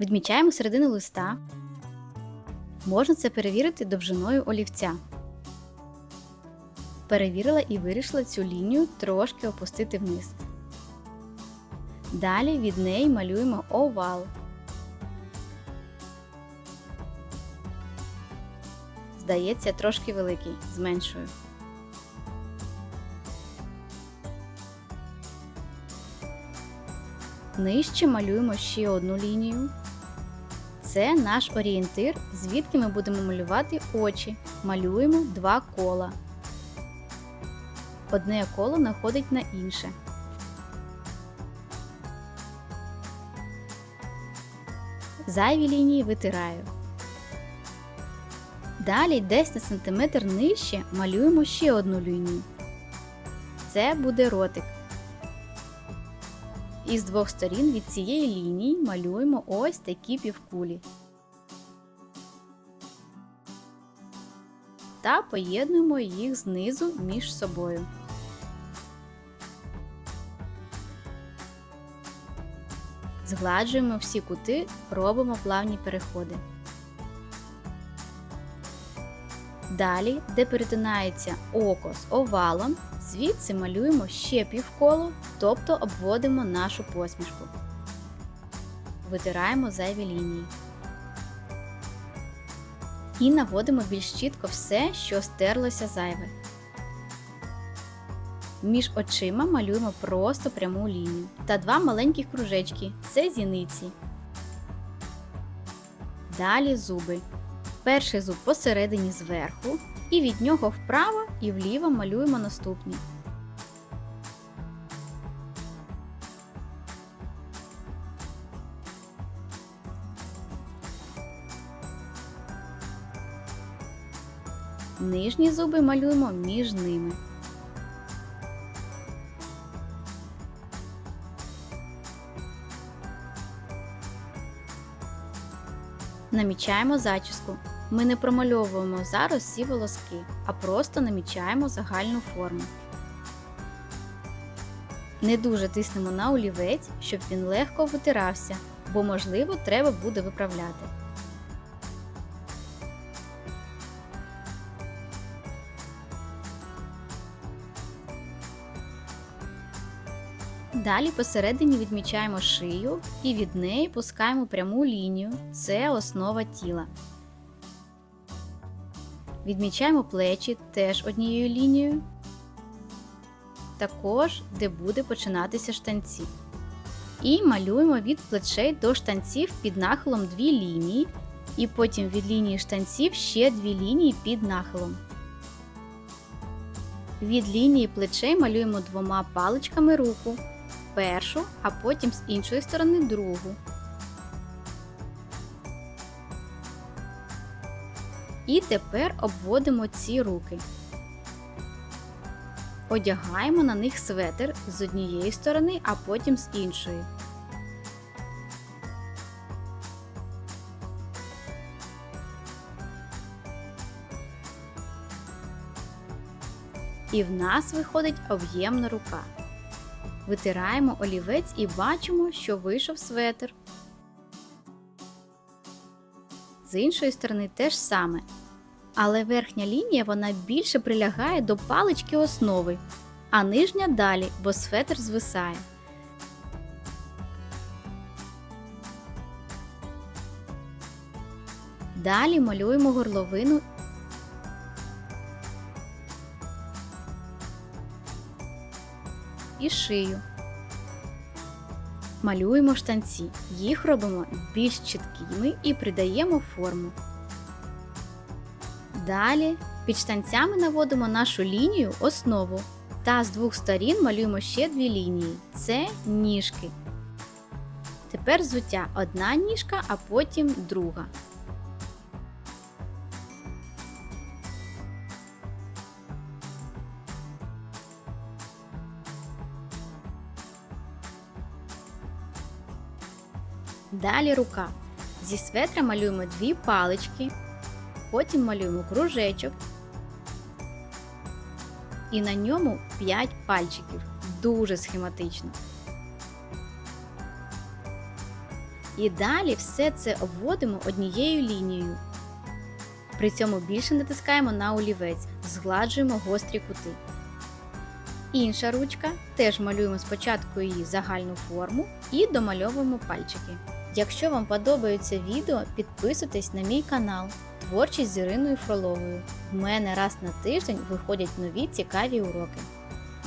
Відмічаємо середину листа. Можна це перевірити довжиною олівця. Перевірила і вирішила цю лінію трошки опустити вниз. Далі від неї малюємо овал. Здається, трошки великий, зменшую. Нижче малюємо ще одну лінію. Це наш орієнтир, звідки ми будемо малювати очі. Малюємо два кола. Одне коло находить на інше. Зайві лінії витираю. Далі десь на сантиметр нижче малюємо ще одну лінію. Це буде ротик. І з двох сторін від цієї лінії малюємо ось такі півкулі. Та поєднуємо їх знизу між собою. Згладжуємо всі кути, робимо плавні переходи. Далі, де перетинається око з овалом, звідси малюємо ще півколо, тобто обводимо нашу посмішку. Витираємо зайві лінії. І наводимо більш чітко все, що стерлося зайве. Між очима малюємо просто пряму лінію та два маленьких кружечки це зіниці. Далі зуби. Перший зуб посередині зверху, і від нього вправо і вліво малюємо наступні. Нижні зуби малюємо між ними. Намічаємо зачіску. Ми не промальовуємо зараз всі волоски, а просто намічаємо загальну форму. Не дуже тиснемо на олівець, щоб він легко витирався, бо, можливо, треба буде виправляти. Далі посередині відмічаємо шию і від неї пускаємо пряму лінію. Це основа тіла. Відмічаємо плечі теж однією лінією. Також, де буде починатися штанці. І малюємо від плечей до штанців під нахилом дві лінії. І потім від лінії штанців ще дві лінії під нахилом. Від лінії плечей малюємо двома паличками руку першу, а потім з іншої сторони другу. І тепер обводимо ці руки. Одягаємо на них светр з однієї сторони, а потім з іншої. І в нас виходить об'ємна рука. Витираємо олівець і бачимо, що вийшов светр. З іншої сторони те ж саме. Але верхня лінія вона більше прилягає до палички основи, а нижня далі, бо светр звисає. Далі малюємо горловину і шию. Малюємо штанці. Їх робимо більш чіткими і придаємо форму. Далі під штанцями наводимо нашу лінію основу. Та з двох сторін малюємо ще дві лінії. Це ніжки. Тепер взуття одна ніжка, а потім друга. Далі рука. Зі светра малюємо дві палички, потім малюємо кружечок і на ньому 5 пальчиків. Дуже схематично. І далі все це обводимо однією лінією. При цьому більше натискаємо на олівець, згладжуємо гострі кути. Інша ручка теж малюємо спочатку її загальну форму і домальовуємо пальчики. Якщо вам подобається відео, підписуйтесь на мій канал Творчість з Іриною Фроловою. У мене раз на тиждень виходять нові цікаві уроки.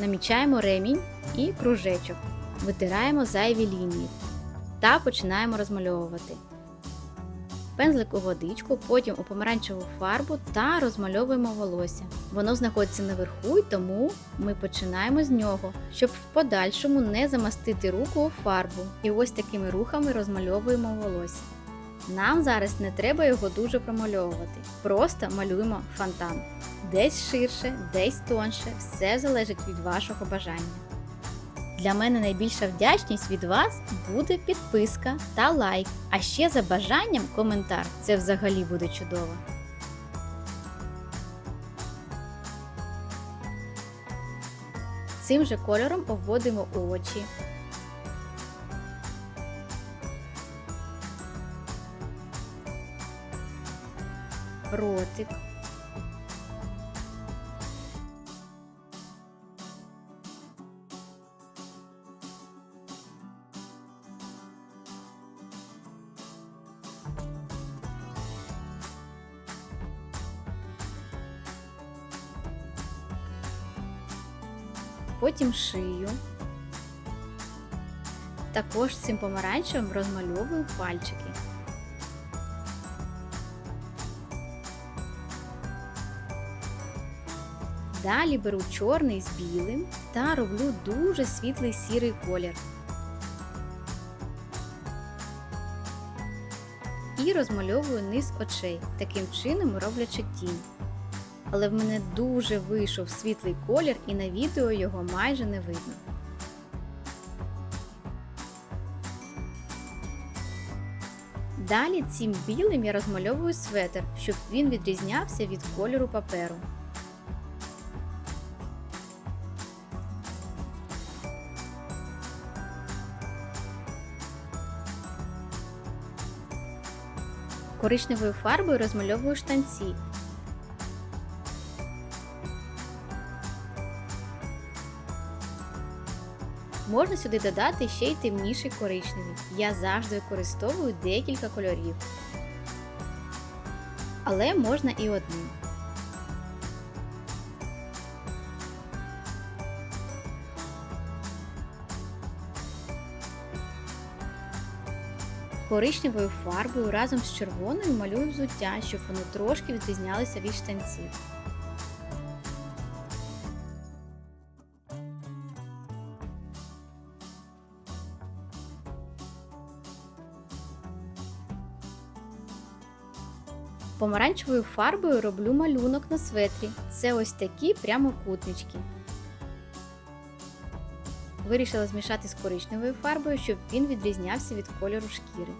Намічаємо ремінь і кружечок, витираємо зайві лінії та починаємо розмальовувати. Пензлик у водичку, потім у помаранчеву фарбу та розмальовуємо волосся. Воно знаходиться наверху, і тому ми починаємо з нього, щоб в подальшому не замастити руку у фарбу. І ось такими рухами розмальовуємо волосся. Нам зараз не треба його дуже промальовувати, просто малюємо фонтан. Десь ширше, десь тонше, все залежить від вашого бажання. Для мене найбільша вдячність від вас буде підписка та лайк. А ще за бажанням коментар. Це взагалі буде чудово. Цим же кольором обводимо очі. Ротик. потім шию. Також цим помаранчевим розмальовую пальчики. Далі беру чорний з білим та роблю дуже світлий сірий колір. І розмальовую низ очей, таким чином роблячи тінь але в мене дуже вийшов світлий колір і на відео його майже не видно. Далі цим білим я розмальовую светр, щоб він відрізнявся від кольору паперу. Коричневою фарбою розмальовую штанці, Можна сюди додати ще й темніший коричневий. Я завжди використовую декілька кольорів. Але можна і одним. Коричневою фарбою разом з червоною малюю взуття, щоб воно трошки відрізнялося від штанців. Помаранчевою фарбою роблю малюнок на светрі. Це ось такі прямокутнички. Вирішила змішати з коричневою фарбою, щоб він відрізнявся від кольору шкіри.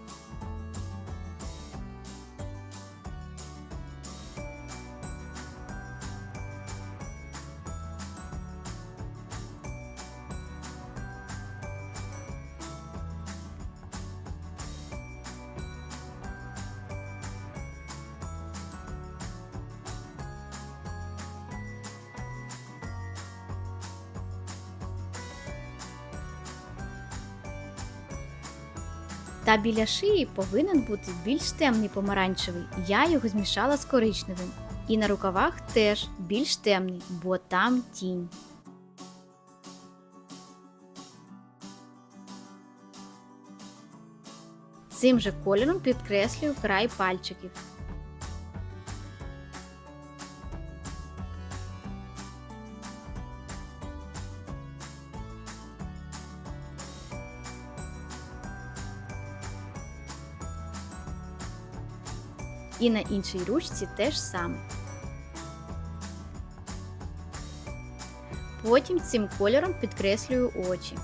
Та біля шиї повинен бути більш темний помаранчевий, я його змішала з коричневим. І на рукавах теж більш темний, бо там тінь. Цим же кольором підкреслюю край пальчиків. І на іншій ручці теж саме. Потім цим кольором підкреслюю очі.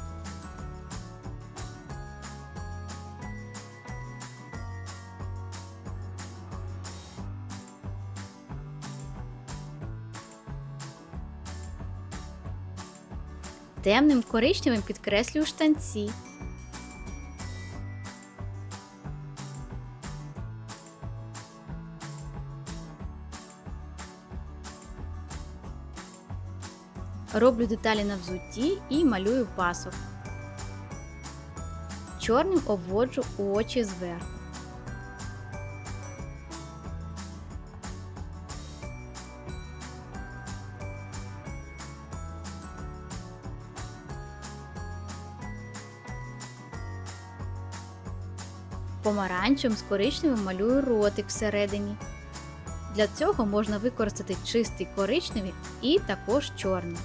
Темним коричневим підкреслюю штанці. Роблю деталі на взутті і малюю пасок. Чорним обводжу очі зверху. Помаранчем з коричневим малюю ротик всередині. Для цього можна використати чистий коричневий і також чорний.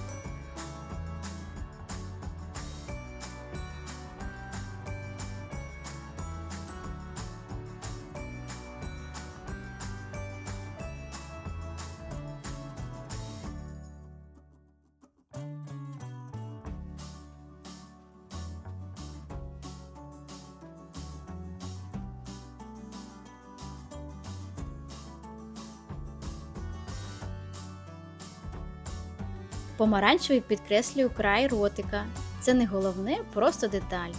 Помаранчевий підкреслюю край ротика. Це не головне, просто деталь.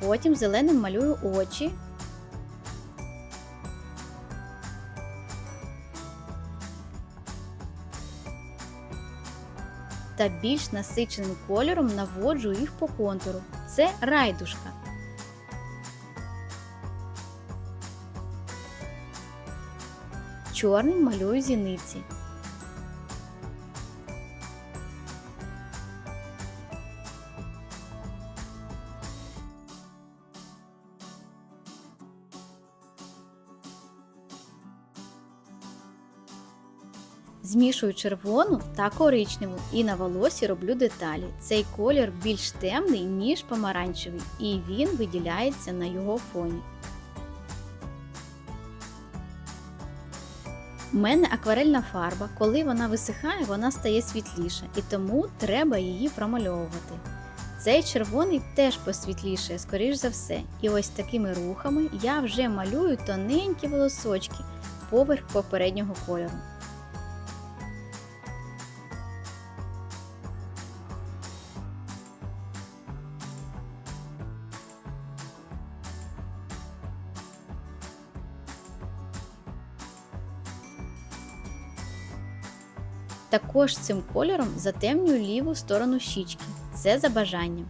Потім зеленим малюю очі. Та більш насиченим кольором наводжу їх по контуру. Це райдушка. Чорним малюю зіниці. Змішую червону та коричневу і на волосі роблю деталі. Цей колір більш темний, ніж помаранчевий, і він виділяється на його фоні. У мене акварельна фарба, коли вона висихає, вона стає світліша, і тому треба її промальовувати. Цей червоний теж посвітлішає, скоріш за все, і ось такими рухами я вже малюю тоненькі волосочки поверх попереднього кольору. Також цим кольором затемнюю ліву сторону щічки. Це за бажанням.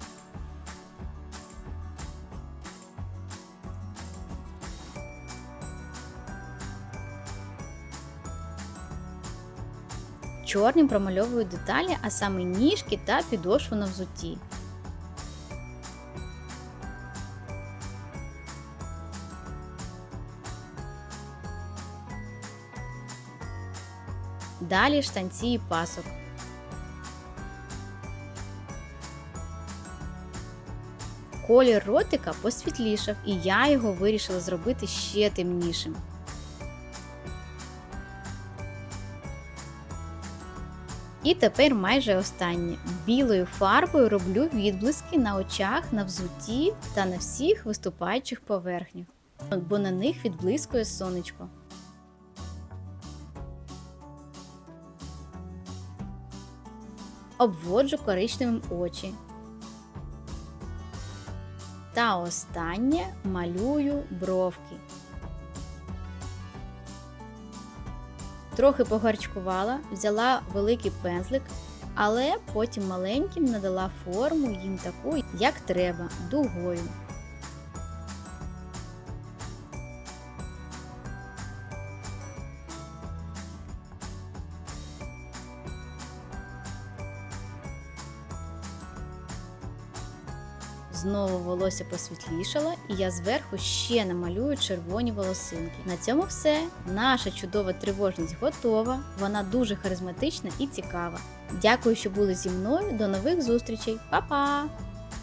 Чорним промальовую деталі, а саме ніжки та підошву на взутті. Далі штанці і пасок. Колір ротика посвітлішав, і я його вирішила зробити ще темнішим. І тепер майже останнє. Білою фарбою роблю відблиски на очах, на взутті та на всіх виступаючих поверхнях, бо на них відблискує сонечко. Обводжу коричневим очі. Та останнє малюю бровки. Трохи погарчкувала, взяла великий пензлик, але потім маленьким надала форму їм таку, як треба, дугою. Знову волосся посвітлішало, і я зверху ще намалюю червоні волосинки. На цьому все. Наша чудова тривожність готова. Вона дуже харизматична і цікава. Дякую, що були зі мною. До нових зустрічей. Па-па!